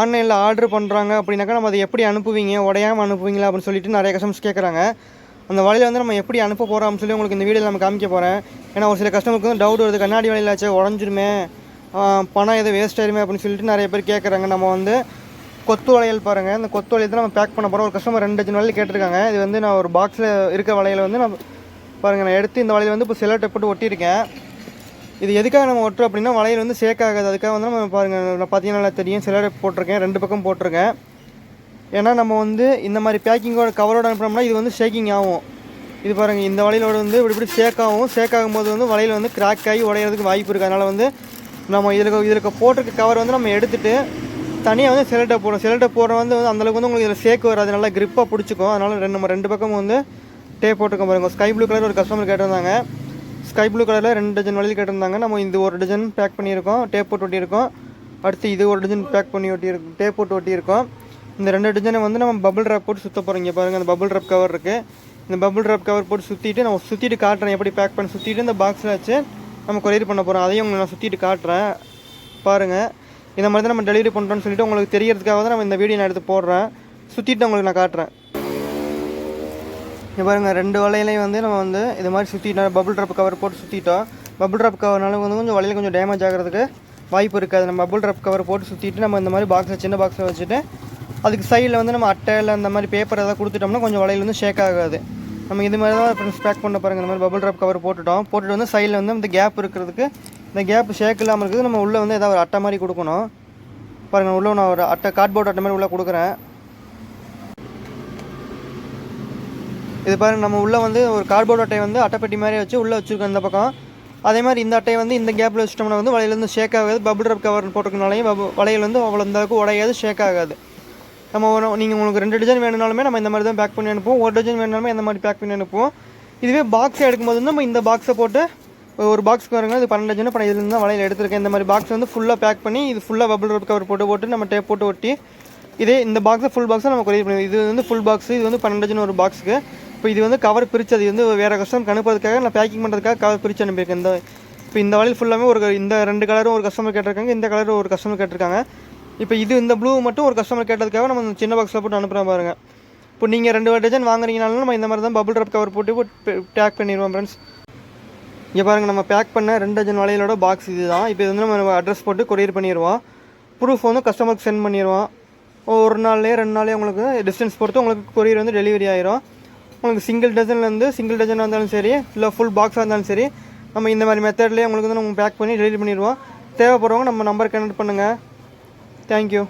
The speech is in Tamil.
ஆன்லைனில் ஆர்டர் பண்ணுறாங்க அப்படின்னாக்கா நம்ம அதை எப்படி அனுப்புவீங்க உடையாமல் அனுப்புவீங்களா அப்படின்னு சொல்லிட்டு நிறைய கஸ்டமர்ஸ் கேட்குறாங்க. அந்த வலையில் வந்து நம்ம எப்படி அனுப்ப போகிறோம் அப்படின்னு சொல்லி உங்களுக்கு இந்த வீடியோவில் நம்ம காமிக்க போகிறேன் ஏன்னா ஒரு சில கஸ்டமருக்கு வந்து டவுட் வருது. கண்ணாடி வலையில் ஆச்சு உடஞ்சிருமே. பணம் எதுவும் வேஸ்ட் ஆயிருமே அப்படின்னு சொல்லிட்டு நிறைய பேர் கேட்குறாங்க. நம்ம வந்து கொத்து வளையல் பாருங்கள் இந்த கொத்து வளையல் தான் நம்ம பேக் பண்ண போகிறோம் ஒரு கஸ்டமர் ரெண்டு அஞ்சு வளையல் கேட்டிருக்காங்க. இது வந்து நான் ஒரு பாக்ஸில் இருக்க வளையல் வந்து நான் பாருங்கள் நான் எடுத்து இந்த வளையல் வந்து இப்போ சிலட்டை போட்டு ஒட்டியிருக்கேன். இது எதுக்காக நம்ம ஒட்டுறோம் அப்படின்னா வளையல் வந்து சேக் ஆகாது அதுக்காக வந்து நம்ம பாருங்கள் நான் பார்த்தீங்கன்னா நல்லா தெரியும். சிலர் போட்டிருக்கேன் ரெண்டு பக்கம் போட்டிருக்கேன். ஏன்னா நம்ம வந்து இந்த மாதிரி பேக்கிங்கோட கவரோட அனுப்பினோம்னா இது வந்து ஷேக்கிங் ஆகும். இது பாருங்கள் இந்த வளையலோட வந்து இப்படி இப்படி ஷேக் ஆகும். ஷேக் ஆகும்போது வந்து வளையல் வந்து கிராக் ஆகி உடையிறதுக்கு வாய்ப்பு இருக்குது அதனால் வந்து நம்ம இதில் இதில் போட்டிருக்க கவர் வந்து நம்ம எடுத்துட்டு தனியாக வந்து சிலட்டை போடுறோம். சிலட்டை போடுற வந்து வந்து அந்தளவுக்கு வந்து உங்களுக்கு இதில் சேக் வராது. நல்லா கிரிப்பாக பிடிச்சிக்கும். அதனால் ரெண்டு நம்ம ரெண்டு பக்கமும் வந்து டேப் போட்டிருக்கோம் பாருங்க. ஸ்கை ப்ளூ கலர் ஒரு கஸ்டமர் கேட்டிருந்தாங்க. ஸ்கை ப்ளூ கலரில் ரெண்டு டஜன் வழியில் கேட்டிருந்தாங்க. நம்ம இந்த ஒரு டஜன் பேக் பண்ணியிருக்கோம். டேப் போட்டு ஒட்டியிருக்கோம். அடுத்து இது ஒரு டஜன் பேக் பண்ணி ஒட்டியிருக்கோம் டேப் போட்டு ஒட்டியிருக்கோம். இந்த ரெண்டு டஜனை வந்து நம்ம பபுள் ட்ராப் போட்டு சுற்ற போகிறோம் இங்கே பாருங்கள் அந்த பபுள் ரேப் கவர் இருக்குது இந்த பபுள் ரேப் கவர் போட்டு சுற்றிட்டு நம்ம சுற்றிட்டு காட்டுறேன். எப்படி பேக் பண்ணி சுற்றிட்டு இந்த பாக்ஸில் வச்சு நம்ம கொரியர் பண்ண போகிறோம் அதையும் உங்களுக்கு நான் சுற்றிட்டு காட்டுறேன். பாருங்கள் இந்த மாதிரி தான் நம்ம டெலிவரி பண்ணுறோம்னு சொல்லிட்டு உங்களுக்கு தெரியறதுக்காக தான் நம்ம இந்த வீடியோ நான் எடுத்து போடுறேன். சுற்றிட்டு உங்களுக்கு நான் காட்டுறேன். இங்க பாருங்க ரெண்டு வலையிலையும் வந்து நம்ம வந்து இது மாதிரி சுற்றிட்டோம் பபுள் ட்ராப் கவர் போட்டு சுற்றிட்டோம் பபுள் ட்ராப் கவர்னால வந்து கொஞ்சம் வலையில் கொஞ்சம் டேமேஜ் ஆகிறதுக்கு வாய்ப்பு இருக்காது. நம்ம பபுள் ட்ராப் கவர் போட்டு சுற்றிட்டு நம்ம இந்த மாதிரி பாக்ஸில் சின்ன பாக்ஸில் வச்சுட்டு அதுக்கு சைடில் வந்து நம்ம அட்டை இல்லை அந்த மாதிரி பேப்பர் ஏதாவது கொடுத்துட்டோம்னா கொஞ்சம் வலையில் வந்து ஷேக் ஆகாது. நம்ம இது மாதிரி தான் ஃப்ரெண்ட்ஸ் பேக் பண்ண பாருங்கள் இந்த மாதிரி பபுள் ட்ராப் கவர் போட்டுட்டோம். போட்டுட்டு வந்து சைடில் வந்து இந்த கேப் இருக்கிறதுக்கு இந்த கேப் ஷேக் இல்லாமல் இருக்குது நம்ம உள்ளே வந்து ஏதாவது ஒரு அட்டை மாதிரி கொடுக்கணும். பாருங்கள் உள்ளே நான் ஒரு அட்டை கார்ட்போர்ட் அட்டை மாதிரி உள்ளே கொடுக்குறேன். இது பாரு நம்ம உள்ளே வந்து ஒரு கார்ட்போர்ட் அட்டையை வந்து அட்டைப்பெட்டி மாதிரி வச்சு உள்ளே வச்சுருக்கோம் இந்த பக்கம். அதே மாதிரி இந்த அட்டையை வந்து இந்த கேப்பில் வச்சிட்டோம்னா வந்து வலையிலேருந்து ஷேக் ஆகாது. பபுள் ரப் கவர் போட்டிருக்கனாலையும் பபு- வளையல் வந்து அவ்வளோ இந்த அளவுக்கு உடையாது ஷேக் ஆகாது. நம்ம நீங்கள் உங்களுக்கு ரெண்டு டஜன் வேணுனாலுமே நம்ம இந்த மாதிரி தான் பேக் பண்ணி அனுப்புவோம். ஒரு டஜன் வேணுனாலுமே இந்த மாதிரி பேக் பண்ணி அனுப்புவோம். இதுவே பாக்ஸ் எடுக்கும்போது வந்து நம்ம இந்த பாக்ஸை போட்டு ஒரு பாக்ஸ்க்கு வருங்க. இது பன்னெண்டு டஜன் இப்போ இதுலேருந்து தான் வளையல் எடுத்திருக்கேன். இந்த மாதிரி பாக்ஸ் வந்து ஃபுல்லாக பேக் பண்ணி இது ஃபுல்லாக பபுள் ரப் கவர் போட்டு போட்டு நம்ம டேப் போட்டு ஒட்டி இதே இந்த பாக்ஸை ஃபுல் பாக்ஸை நம்ம கொரியர் பண்ணி இது வந்து ஃபுல் பாக்ஸ் இது வந்து பன்னெண்டு டஜன் ஒரு பாக்ஸுக்கு இப்போ இது வந்து கவர் பிரித்து அது வந்து வேறு கஸ்டமருக்கு அனுப்புறதுக்காக நான் பேக்கிங் பண்ணுறதுக்காக கவர் பிரித்து அனுப்பியிருக்கேன் இந்த இப்போ இந்த வழியில் ஃபுல்லாமே ஒரு இந்த ரெண்டு கலரும் ஒரு கஸ்டமர் கேட்டிருக்காங்க இந்த கலரும் ஒரு கஸ்டமர் கேட்டிருக்காங்க. இப்போ இது இந்த ப்ளூ மட்டும் ஒரு கஸ்டமர் கேட்டதுக்காக நம்ம இந்த சின்ன பாக்ஸில் போட்டு அனுப்புகிறோம் பாருங்கள் இப்போ நீங்கள் ரெண்டு டஜன் வாங்குறீங்கனாலும் நம்ம இந்த மாதிரி தான் பபுள் ட்ராப் கவர் போட்டு பேக் பண்ணிடுவோம் ஃப்ரெண்ட்ஸ் இங்கே பாருங்கள் நம்ம பேக் பண்ண ரெண்டு டஜன் வலையிலோட பாக்ஸ் இது தான் இப்போ இது வந்து நம்ம அட்ரஸ் போட்டு கொரியர் பண்ணிடுவோம். ப்ரூஃப் வந்து கஸ்டமருக்கு சென்ட் பண்ணிடுவோம். ஒரு நாள்லேயே ரெண்டு நாளே உங்களுக்கு டிஸ்டன்ஸ் பொறுத்து உங்களுக்கு கொரியர் வந்து டெலிவரி ஆயிரும். உங்களுக்கு சிங்கிள் டஜன்லேருந்து சிங்கிள் டஜனாக இருந்தாலும் சரி இல்லை ஃபுல் பாக்ஸாக இருந்தாலும் சரி நம்ம இந்த மாதிரி மெத்தட்லேயே உங்களுக்கு வந்து நம்ம பேக் பண்ணி டெலிவரி பண்ணிடுவோம். தேவைப்படுறவங்க நம்ம நம்பர் கனெக்ட் பண்ணுங்கள் தேங்க்யூ